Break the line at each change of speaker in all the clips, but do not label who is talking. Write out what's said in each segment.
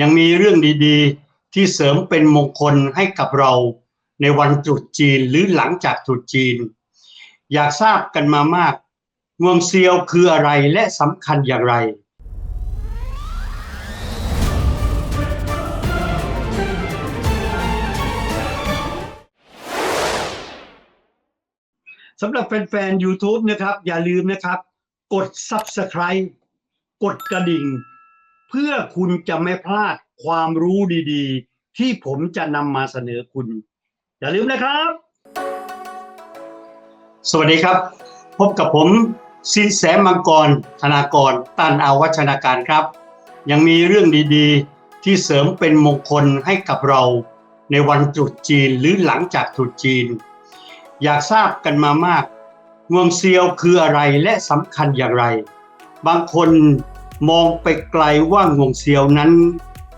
ยังมีเรื่องดีๆ ที่เสริมเป็นมงคลให้กับเราในวันตรุษจีนหรือหลังจากตรุษจีน อยากทราบกันมามากงวงเซียวคืออะไรและสำคัญอย่างไรสำหรับแฟนๆ YouTube นะครับ อย่าลืมนะครับ กด Subscribe กดกระดิ่ง พื่อคุณจะไม่พลาดความรู้ดีๆ ที่ผมจะนำมาเสนอคุณ อย่าลืมนะครับ สวัสดีครับ พบกับผมสินแสมังกร ธนากรตันอาวัชนาการครับ ยังมีเรื่องดีๆ ที่เสริมเป็นมงคลให้กับเรา ในวันตรุษจีนหรือหลังจากตรุษจีน อยากทราบกันมามากงวงเซียวคืออะไรและสำคัญอย่างไร บางคน มองไปไกลว่างวงเซียวนั้น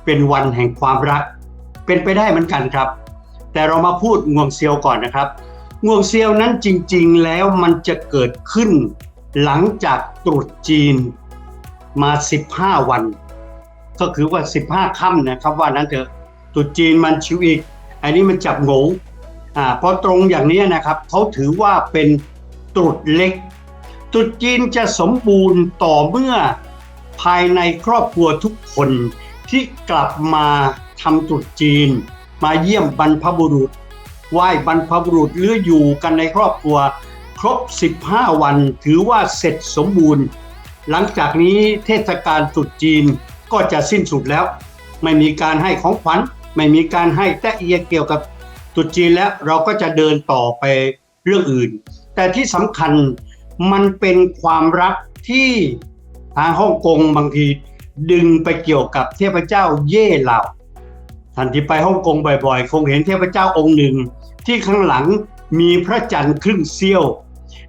เป็นวันแห่งความรัก เป็นไปได้เหมือนกันครับ แต่เรามาพูดงวงเซียวก่อนนะครับงวงเซียวนั้นจริง ๆ แล้วมันจะเกิดขึ้น หลังจากตรุษจีนมา 15 วัน ก็คือว่า 15ค่ำนะครับว่านั้นเถอะตรุษจีนมันชิวอีก อันนี้มันจับงงอ่าพราะตรงอย่างนี้นะครับเขาถือว่าเป็นตรุษเล็ก ตรุษจีนจะสมบูรณ์ต่อเมื่อ ภายในครอบครัวทุกคนที่กลับมาทำตรุษจีน มาเยี่ยมบรรพบุรุษไหว้บรรพบุรุษหรืออยู่กันในครอบครัว ครบ 15 วันถือว่าเสร็จสมบูรณ์ หลังจากนี้เทศกาลตรุษจีนก็จะสิ้นสุดแล้ว ไม่มีการให้ของขวัญไม่มีการให้แตะเอียเกี่ยวกับตรุษจีนแล้วเราก็จะเดินต่อไปเรื่องอื่น แต่ที่สำคัญมันเป็นความรักที่ ทางฮ่องกงบางทีดึงไปเกี่ยวกับเทพเจ้าเย่เหล่าท่านที่ไปฮ่องกงบ่อยๆ คงเห็นเทพเจ้าองค์หนึ่ง ที่ข้างหลังมีพระจันทร์ครึ่งเสี้ยว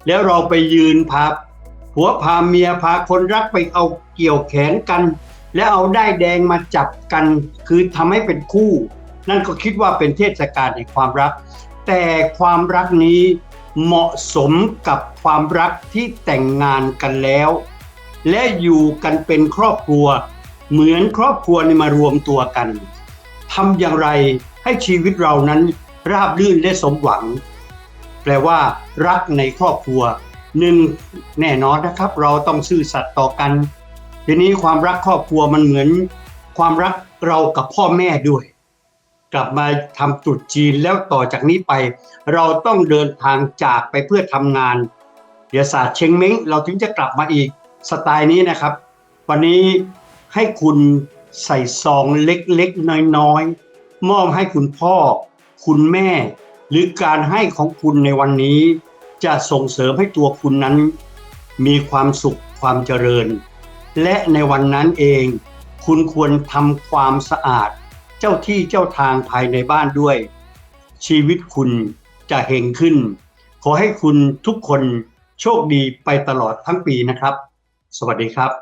แล้วเราไปยืนพาผัวพาเมียพาคนรักไปเอาเกี่ยวแขนกัน แล้วเอาได้แดงมาจับกัน คือทำให้เป็นคู่ นั่นก็คิดว่าเป็นเทศกาลแห่งความรัก แต่ความรักนี้เหมาะสมกับความรักที่แต่งงานกันแล้ว และอยู่กันเป็นครอบครัว เหมือนครอบครัวนี่มารวมตัวกันทำอย่างไรให้ชีวิตเรานั้นราบรื่นและสมหวัง แปลว่า รักในครอบครัวหนึ่งแน่นอนนะครับ เราต้องซื่อสัตย์ต่อกัน ทีนี้ความรักครอบครัวมันเหมือน ความรักเรากับพ่อแม่ด้วย กลับมาทำตรุษจีนแล้วต่อจากนี้ไป เราต้องเดินทางจากไปเพื่อทำงาน เดี๋ยวศาสตร์เชงเม้งเราถึงจะกลับมาอีก สไตล์นี้นะครับ วันนี้ให้คุณใส่ซองเล็กๆ น้อยๆ มอบให้คุณพ่อ คุณแม่ หรือการให้ของคุณในวันนี้ จะส่งเสริมให้ตัวคุณนั้น มีความสุขความเจริญ และในวันนั้นเอง คุณควรทำความสะอาด เจ้าที่เจ้าทางภายในบ้านด้วย ชีวิตคุณจะเฮงขึ้น ขอให้คุณทุกคนโชคดีไปตลอดทั้งปีนะครับ สวัสดีครับ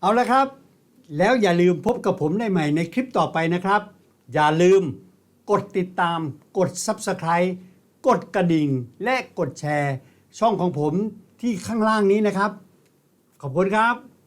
เอาละครับ แล้วอย่าลืมพบกับผมได้ใหม่ในคลิปต่อไปนะครับ อย่าลืมกดติดตาม กด Subscribe กดกระดิ่ง และกดแชร์ ช่องของผมที่ข้างล่างนี้นะครับ ขอบคุณครับ